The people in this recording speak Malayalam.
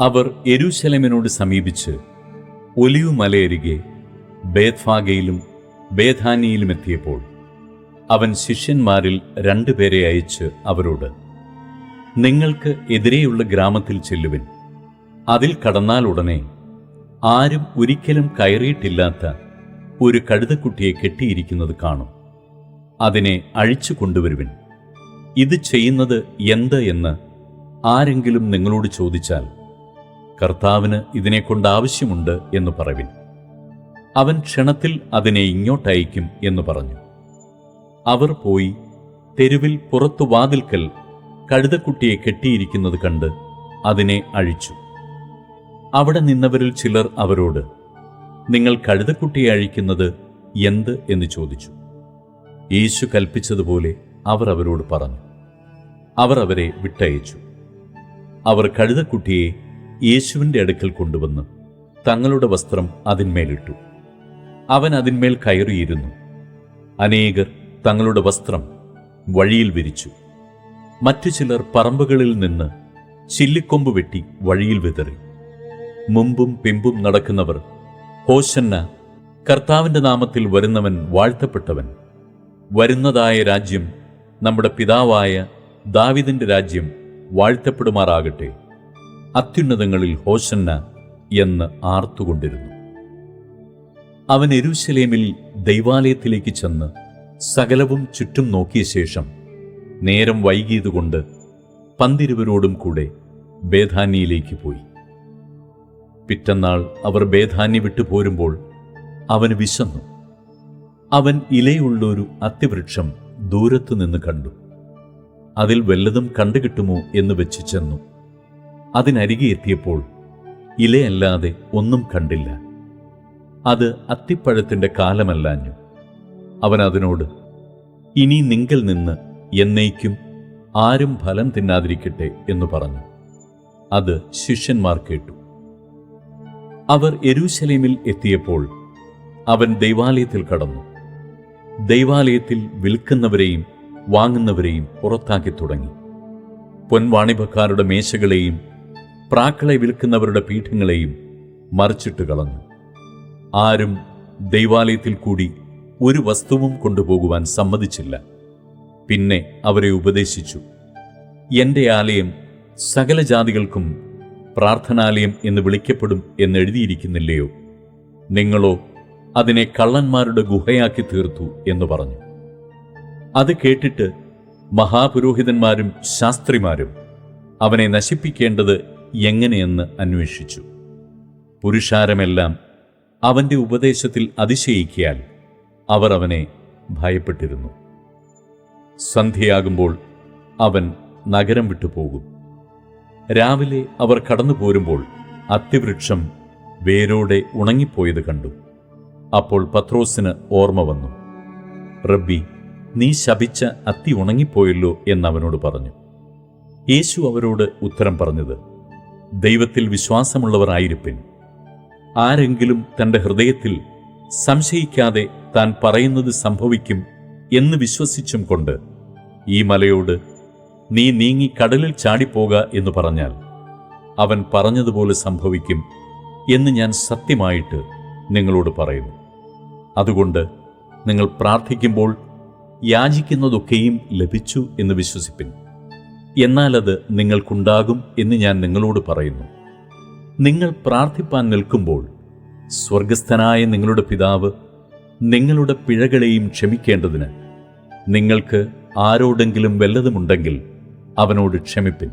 അവർ എരുശലമിനോട് സമീപിച്ച് ഒലിവു മലയരികെ ബേത്ഫാഗയിലും ബേധാനിയിലും എത്തിയപ്പോൾ അവൻ ശിഷ്യന്മാരിൽ രണ്ടുപേരെ അയച്ച് അവരോട് നിങ്ങൾക്ക് എതിരെയുള്ള ഗ്രാമത്തിൽ ചെല്ലുവിൻ. അതിൽ കടന്നാൽ ഉടനെ ആരും ഒരിക്കലും കയറിയിട്ടില്ലാത്ത ഒരു കഴുതക്കുട്ടിയെ കെട്ടിയിരിക്കുന്നത് കാണും. അതിനെ അഴിച്ചു കൊണ്ടുവരുവിൻ. ഇത് ചെയ്യുന്നത് എന്ത് എന്ന് ആരെങ്കിലും നിങ്ങളോട് ചോദിച്ചാൽ കർത്താവിന് ഇതിനെക്കൊണ്ട് ആവശ്യമുണ്ട് എന്ന് പറവിൻ അവൻ ക്ഷണത്തിൽ അതിനെ ഇങ്ങോട്ടയക്കും എന്ന് പറഞ്ഞു. അവർ പോയി തെരുവിൽ പുറത്തു വാതിൽക്കൽ കഴുതക്കുട്ടിയെ കെട്ടിയിരിക്കുന്നത് കണ്ട് അതിനെ അഴിച്ചു. അവിടെ നിന്നവരിൽ ചിലർ അവരോട് നിങ്ങൾ കഴുതക്കുട്ടിയെ അഴിക്കുന്നത് എന്ത്? എന്ന് ചോദിച്ചു. യേശു കൽപ്പിച്ചതുപോലെ അവർ അവരോട് പറഞ്ഞു. അവർ അവരെ വിട്ടയച്ചു. അവർ കഴുതക്കുട്ടിയെ യേശുവിന്റെ അടുക്കൽ കൊണ്ടുവന്ന് തങ്ങളുടെ വസ്ത്രം അതിന്മേലിട്ടു. അവൻ അതിന്മേൽ കയറിയിരുന്നു. അനേകർ തങ്ങളുടെ വസ്ത്രം വഴിയിൽ വിരിച്ചു. മറ്റു ചിലർ പറമ്പുകളിൽ നിന്ന് ചില്ലിക്കൊമ്പ് വെട്ടി വഴിയിൽ വിതറി. മുമ്പും പിമ്പും നടക്കുന്നവർ ഹോശന്ന കർത്താവിന്റെ നാമത്തിൽ വരുന്നവൻ വാഴ്ത്തപ്പെട്ടവൻ. വരുന്നതായ രാജ്യം നമ്മുടെ പിതാവായ ദാവിദിന്റെ രാജ്യം വാഴ്ത്തപ്പെടുമാറാകട്ടെ. അത്യുന്നതങ്ങളിൽ ഹോശന്ന എന്ന് ആർത്തുകൊണ്ടിരുന്നു. അവൻ എരുശലേമിൽ ദൈവാലയത്തിലേക്ക് ചെന്ന് സകലവും ചുറ്റും നോക്കിയ ശേഷം നേരം വൈകിയതുകൊണ്ട് പന്തിരുവരോടും കൂടെ ബേധാന്യയിലേക്ക് പോയി. പിറ്റന്നാൾ അവർ ബേധാന്യ വിട്ടു പോരുമ്പോൾ അവന് വിശന്നു. അവൻ ഇലയുള്ളൊരു അത്തിവൃക്ഷം ദൂരത്തു നിന്ന് കണ്ടു. അതിൽ വല്ലതും കണ്ടുകിട്ടുമോ എന്ന് വെച്ച് ചെന്നു. അതിനരികെ എത്തിയപ്പോൾ ഇലയല്ലാതെ ഒന്നും കണ്ടില്ല. അത് അത്തിപ്പഴത്തിന്റെ കാലമല്ലാഞ്ഞു. അവൻ അതിനോട് ഇനി നിങ്കൽ നിന്ന് എന്നേക്കും ആരും ഫലം തിന്നാതിരിക്കട്ടെ എന്ന് പറഞ്ഞു. അത് ശിഷ്യന്മാർ കേട്ടു. അവർ എരൂശലേമിൽ എത്തിയപ്പോൾ അവൻ ദൈവാലയത്തിൽ കടന്നു. ദൈവാലയത്തിൽ വിൽക്കുന്നവരെയും വാങ്ങുന്നവരെയും പുറത്താക്കി തുടങ്ങി. പൊൻവാണിഭക്കാരുടെ മേശകളെയും പ്രാക്കളെ വിൽക്കുന്നവരുടെ പീഠങ്ങളെയും മറിച്ചിട്ട് കളഞ്ഞു. ആരും ദൈവാലയത്തിൽ കൂടി ഒരു വസ്തുവും കൊണ്ടുപോകുവാൻ സമ്മതിച്ചില്ല. പിന്നെ അവരെ ഉപദേശിച്ചു. എന്റെ ആലയം സകല ജാതികൾക്കും പ്രാർത്ഥനാലയം എന്ന് വിളിക്കപ്പെടും എന്നെഴുതിയിരിക്കുന്നില്ലയോ നിങ്ങളോ അതിനെ കള്ളന്മാരുടെ ഗുഹയാക്കി തീർത്തു എന്ന് പറഞ്ഞു. അത് കേട്ടിട്ട് മഹാപുരോഹിതന്മാരും ശാസ്ത്രിമാരും അവനെ നശിപ്പിക്കേണ്ടത് എങ്ങനെയെന്ന് അന്വേഷിച്ചു. പുരുഷാരമെല്ലാം അവന്റെ ഉപദേശത്തിൽ അതിശയിക്കിയാൽ അവർ അവനെ ഭയപ്പെട്ടിരുന്നു. സന്ധ്യയാകുമ്പോൾ അവൻ നഗരം വിട്ടുപോകും. രാവിലെ അവർ കടന്നു പോരുമ്പോൾ അത്തിവൃക്ഷം വേരോടെ ഉണങ്ങിപ്പോയത് കണ്ടു. അപ്പോൾ പത്രോസിന് ഓർമ്മ വന്നു. റബ്ബി നീ ശപിച്ച അത്തി ഉണങ്ങിപ്പോയല്ലോ എന്നവനോട് പറഞ്ഞു. യേശു അവരോട് ഉത്തരം പറഞ്ഞത് ദൈവത്തിൽ വിശ്വാസമുള്ളവരായിരിപ്പിൻ. ആരെങ്കിലും തന്റെ ഹൃദയത്തിൽ സംശയിക്കാതെ താൻ പറയുന്നത് സംഭവിക്കും എന്ന് വിശ്വസിച്ചും കൊണ്ട് ഈ മലയോട് നീ നീങ്ങി കടലിൽ ചാടിപ്പോക എന്ന് പറഞ്ഞാൽ അവൻ പറഞ്ഞതുപോലെ സംഭവിക്കും എന്ന് ഞാൻ സത്യമായിട്ട് നിങ്ങളോട് പറയുന്നു. അതുകൊണ്ട് നിങ്ങൾ പ്രാർത്ഥിക്കുമ്പോൾ യാചിക്കുന്നതൊക്കെയും ലഭിച്ചു എന്ന് വിശ്വസിപ്പിൻ. എന്നാൽ അത് നിങ്ങൾക്കുണ്ടാകും എന്ന് ഞാൻ നിങ്ങളോട് പറയുന്നു. നിങ്ങൾ പ്രാർത്ഥിപ്പാൻ നിൽക്കുമ്പോൾ സ്വർഗസ്ഥനായ നിങ്ങളുടെ പിതാവ് നിങ്ങളുടെ പിഴകളെയും ക്ഷമിക്കേണ്ടതിന് നിങ്ങൾക്ക് ആരോടെങ്കിലും വല്ലതുമുണ്ടെങ്കിൽ അവനോട് ക്ഷമിപ്പിൻ.